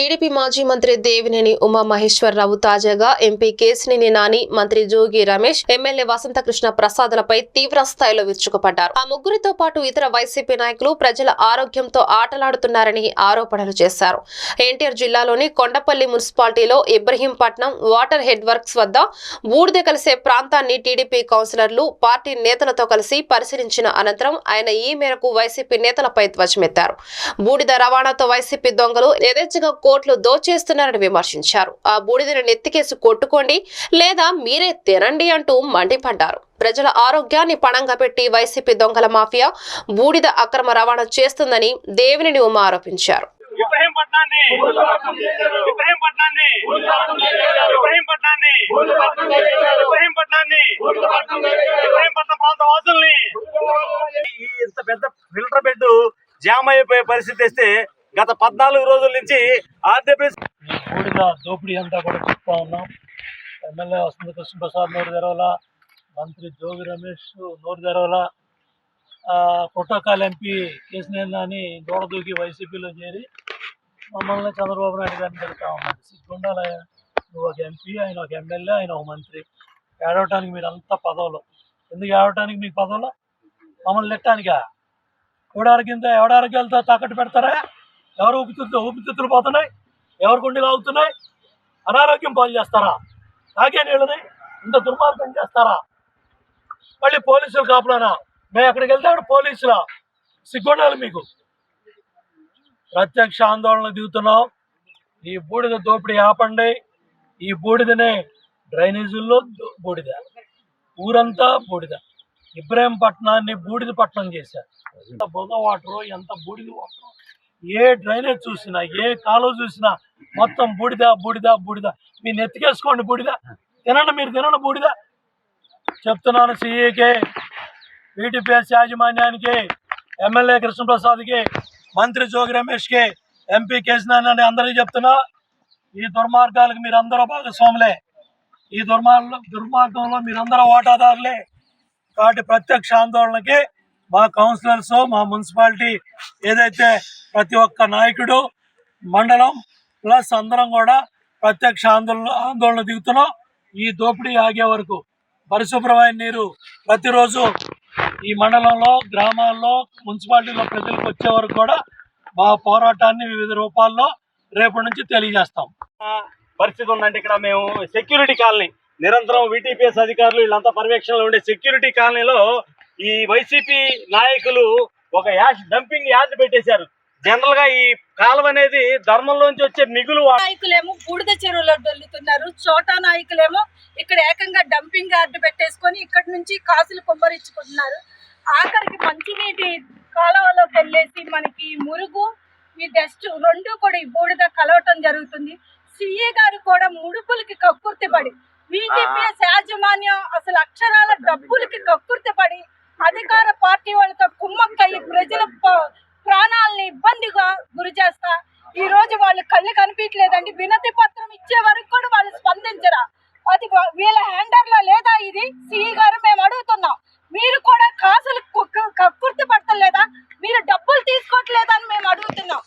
TDP మాజీ మంత్రి దేవినేని ఉమా మహేశ్వరరావు తాజాగా ఎంపీ కేసినేని నాని మంత్రి జోగి రమేష్ ఎమ్మెల్యే వసంతకృష్ణ ప్రసాదులపై తీవ్ర స్థాయిలో విరుచుకుపడ్డారు. ఆ ముగ్గురితో పాటు ఇతర వైసీపీ నాయకులు ప్రజల ఆరోగ్యంతో ఆటలాడుతున్నారని ఆరోపణలు చేశారు. ఎన్టీఆర్ జిల్లాలోని కొండపల్లి మున్సిపాలిటీలో ఇబ్రహీంపట్నం వాటర్ హెడ్ వర్క్స్ వద్ద బూడిద కలిసే ప్రాంతాన్ని టీడీపీ కౌన్సిలర్లు పార్టీ నేతలతో కలిసి పరిశీలించిన అనంతరం ఆయన ఈ మేరకు వైసీపీ నేతలపై ధ్వజమెత్తారు. బూడిద రవాణాతో వైసీపీ దొంగలు యథేచ్ఛగా కోట్లు దోచేస్తున్నారని విమర్శించారు. ఆ బూడిదను నెత్తికేసి కొట్టుకోండి లేదా మీరే తినండి అంటూ మండిపడ్డారు. ప్రజల ఆరోగ్యాన్ని పణంగా పెట్టి వైసీపీ దొంగల మాఫియా బూడిద అక్రమ రవాణా చేస్తుందని దేవినేని ఉమ ఆరోపించారు. ఇబ్రహీం పట్నాన్ని! ఇబ్రహీం పట్నాన్ని! ఇబ్రహీం పట్నాన్ని! ఇబ్రహీం పట్నాన్ని! ఇబ్రహీం పట్నం ప్రాంత వాసుల్ని! ఈ ఇంత పెద్ద ఫిల్టర్ బెడ్ జామ్ అయిపోయే పరిస్థితి వస్తే గత పద్నాలుగు రోజుల నుంచి ఆంధ్రప్రదేశ్ బూడిద దోపిడీ అంతా కూడా చెప్తా ఉన్నాం. ఎమ్మెల్యే వసంత కృష్ణప్రసాద్ నోరు తెరవల మంత్రి జోగి రమేష్ నోరు తెరవల. పుట్టకాల ప్రోటోకాల్ ఎంపీ కేసినేని అని వైసీపీలో చేరి మమ్మల్ని చంద్రబాబు నాయుడు గారిని పెడతా ఉన్నాడు సిగ్గుండాలయ్య నువ్వు ఒక ఎంపీ ఆయన ఒక ఎమ్మెల్యే ఆయన ఒక మంత్రి. ఏడవటానికి మీరు అంత పదవులు. ఎందుకు ఏడవటానికి మీకు పదవులు? మమ్మల్ని నెట్టానికా ఎవడారికింత ఎవడారికెళ్తా తాకట్టు పెడతారా? ఎవరు ఊపితిత్తులు ఊపితిత్తులు పోతున్నాయి? ఎవరి గుండెలు ఆగుతున్నాయి? అనారోగ్యం పాలు చేస్తారా? తాగే నీళ్ళని ఇంత దుర్మార్గం చేస్తారా? మళ్ళీ పోలీసులు కాపులానా? మేము ఎక్కడికి వెళ్తే అక్కడ పోలీసులా? సిగ్గుండాలి మీకు. ప్రత్యక్ష ఆందోళన దిగుతున్నాం. ఈ బూడిద దోపిడీ ఆపండి. ఈ బూడిదనే డ్రైనేజీల్లో బూడిద. ఊరంతా బూడిద. ఇబ్రాహీంపట్నాన్ని బూడిద పట్నం చేశారు. ఎంత బొగ వాటరు ఎంత బూడిద వాటర్. ఏ డ్రైనేజ్ చూసినా ఏ కాలువ చూసినా మొత్తం బూడిద బూడిద బూడిద. మీరు నెత్తికేసుకోండి బూడిద. తినండి మీరు తినండి బూడిద. చెప్తున్నాను సిఈకి వీటిపిఎస్ యాజమాన్యానికి ఎమ్మెల్యే కృష్ణప్రసాద్కి మంత్రి జోగి రమేష్కి ఎంపీ కేసినాని అందరికీ చెప్తున్నా ఈ దుర్మార్గాలకు మీరందరూ భాగస్వాములే. ఈ దుర్మార్గ దుర్మార్గంలో మీరందరూ వాటాదారులే కాబట్టి ప్రత్యక్ష ఆందోళనకి మా కౌన్సిలర్స్ మా మున్సిపాలిటీ ఏదైతే ప్రతి ఒక్క నాయకుడు మండలం ప్లస్ అందరం కూడా ప్రత్యక్ష ఆందోళన ఆందోళన దిగుతున్నాం. ఈ దోపిడీ ఆగే వరకు పరిశుభ్రమైన నీరు ప్రతిరోజు ఈ మండలంలో గ్రామాల్లో మున్సిపాలిటీలో ప్రజలకు వచ్చే వరకు కూడా మా పోరాటాన్ని వివిధ రూపాల్లో రేపటి నుంచి తెలియజేస్తాం. పరిస్థితి ఉందంటే ఇక్కడ మేము సెక్యూరిటీ కాలనీ నిరంతరం విటిపిఎస్ అధికారులు వీళ్ళంతా పర్యవేక్షణలో ఉండే సెక్యూరిటీ కాలనీలో ఈ వైసీపీ నాయకులు ఒక యాష్ డంపింగ్ యార్డ్ పెట్టేశారు. జనరల్గా ఈ కాలువ అనేది ధర్మంలోంచి వచ్చే మిగులు నాయకులేమో బూడిద చెరువులో దొల్లుతున్నారు. చోటా నాయకులేమో ఇక్కడ ఏకంగా డంపింగ్ యార్డ్ పెట్టేసుకొని ఇక్కడ నుంచి కాసులు కుమ్మరించుకుంటున్నారు ఆఖరికి మంచినీటి కాలువలోకి వెళ్ళేసి మనకి మురుగు ఈ డస్ట్ రెండు కూడా ఈ బూడిద కలవటం జరుగుతుంది. సిఏ గారు కూడా ముడుపులకి కక్కుర్తి పడి బీజేపీఎస్ యాజమాన్యం అసలు అక్షరాల డబ్బులకి కక్కుర్తి పడి అధికార పార్టీ వాళ్ళతో కుమ్మక్కయ్యి ప్రజల ప్రాణాలని ఇబ్బందిగా గురి చేస్తా. ఈ రోజు వాళ్ళు కళ్ళు కనిపించలేదండి. వినతి పత్రం ఇచ్చే వరకు కూడా వాళ్ళు స్పందించరా. అది వీళ్ళ హ్యాండర్లో లేదా ఇది? సిఈ గారు